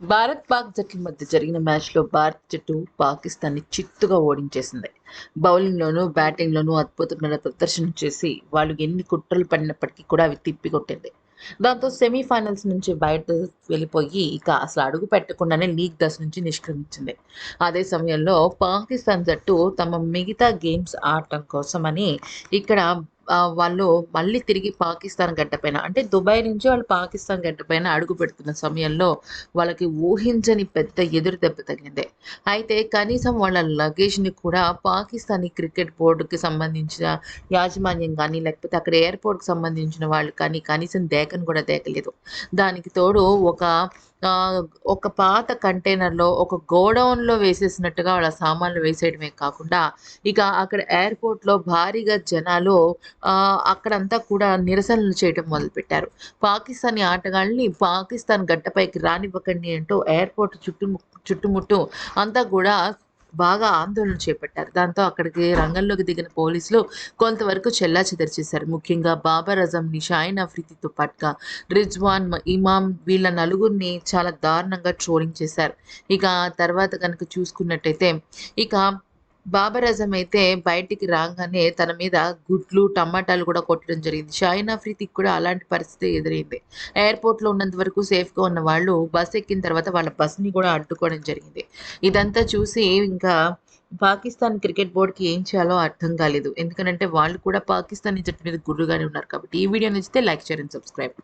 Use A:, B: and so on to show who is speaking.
A: భారత్ పాక్ జట్ల మధ్య జరిగిన మ్యాచ్లో భారత్ జట్టు పాకిస్తాన్ని చిత్తుగా ఓడించేసింది. బౌలింగ్లోనూ బ్యాటింగ్లోనూ అద్భుతమైన ప్రదర్శన చేసి వాళ్ళు ఎన్ని కుట్రలు పడినప్పటికీ కూడా అవి తిప్పికొట్టింది. దాంతో సెమీఫైనల్స్ నుంచి బయట వెళ్ళిపోయి ఇక అసలు అడుగు పెట్టకుండానే లీగ్ దశ నుంచి నిష్క్రమించింది. అదే సమయంలో పాకిస్తాన్ జట్టు తమ మిగతా గేమ్స్ ఆడటం కోసమని ఇక్కడ వాళ్ళు మళ్ళీ తిరిగి పాకిస్తాన్ గడ్డపైన అంటే దుబాయ్ నుంచి వాళ్ళు పాకిస్తాన్ గడ్డపైన అడుగు పెడుతున్న సమయంలో వాళ్ళకి ఊహించని పెద్ద ఎదురు దెబ్బ తగిలింది. అయితే కనీసం వాళ్ళ లగేజ్ని కూడా పాకిస్తానీ క్రికెట్ బోర్డుకి సంబంధించిన యాజమాన్యం కానీ లేకపోతే అక్కడ ఎయిర్పోర్ట్కి సంబంధించిన వాళ్ళు కానీ కనీసం దేకను కూడా దేకలేదు. దానికి తోడు ఒక ఒక పాత కంటైనర్లో ఒక గోడౌన్లో వేసేసినట్టుగా వాళ్ళ సామాన్లు వేసేయడమే కాకుండా ఇక అక్కడ ఎయిర్పోర్ట్లో భారీగా జనాలు అక్కడంతా కూడా నిరసనలు చేయడం మొదలుపెట్టారు. పాకిస్తానీ ఆటగాళ్ళని పాకిస్తాన్ గడ్డపైకి రానివ్వకండి అంటూ ఎయిర్పోర్ట్ చుట్టుము చుట్టుముట్టు అంతా కూడా బాగా ఆందోళన చేపట్టారు. దాంతో అక్కడికి రంగంలోకి దిగిన పోలీసులు కొంతవరకు చెల్లా చేశారు. ముఖ్యంగా బాబర్ అజం నిషాయిన్ అఫ్రిదితో పాటుగా రిజ్వాన్ ఇమామ్ వీళ్ళ నలుగురిని చాలా దారుణంగా ట్రోలింగ్ చేశారు. ఇక తర్వాత కనుక చూసుకున్నట్టయితే ఇక బాబర్ అయితే బయటికి రాగానే తన మీద గుడ్లు టమాటాలు కూడా కొట్టడం జరిగింది. షాయిన్ అఫ్రిదికి కూడా అలాంటి పరిస్థితి ఎదురైంది. ఎయిర్పోర్ట్లో ఉన్నంత వరకు సేఫ్గా ఉన్న వాళ్ళు బస్ ఎక్కిన తర్వాత వాళ్ళ బస్ని కూడా అడ్డుకోవడం జరిగింది. ఇదంతా చూసి ఇంకా పాకిస్తాన్ క్రికెట్ బోర్డుకి ఏం చేయాలో అర్థం కాలేదు. ఎందుకంటే వాళ్ళు కూడా పాకిస్తాన్ జట్టు మీద గుర్రుగానే ఉన్నారు కాబట్టి ఈ వీడియో నచ్చితే లైక్ చేయండి సబ్స్క్రైబ్.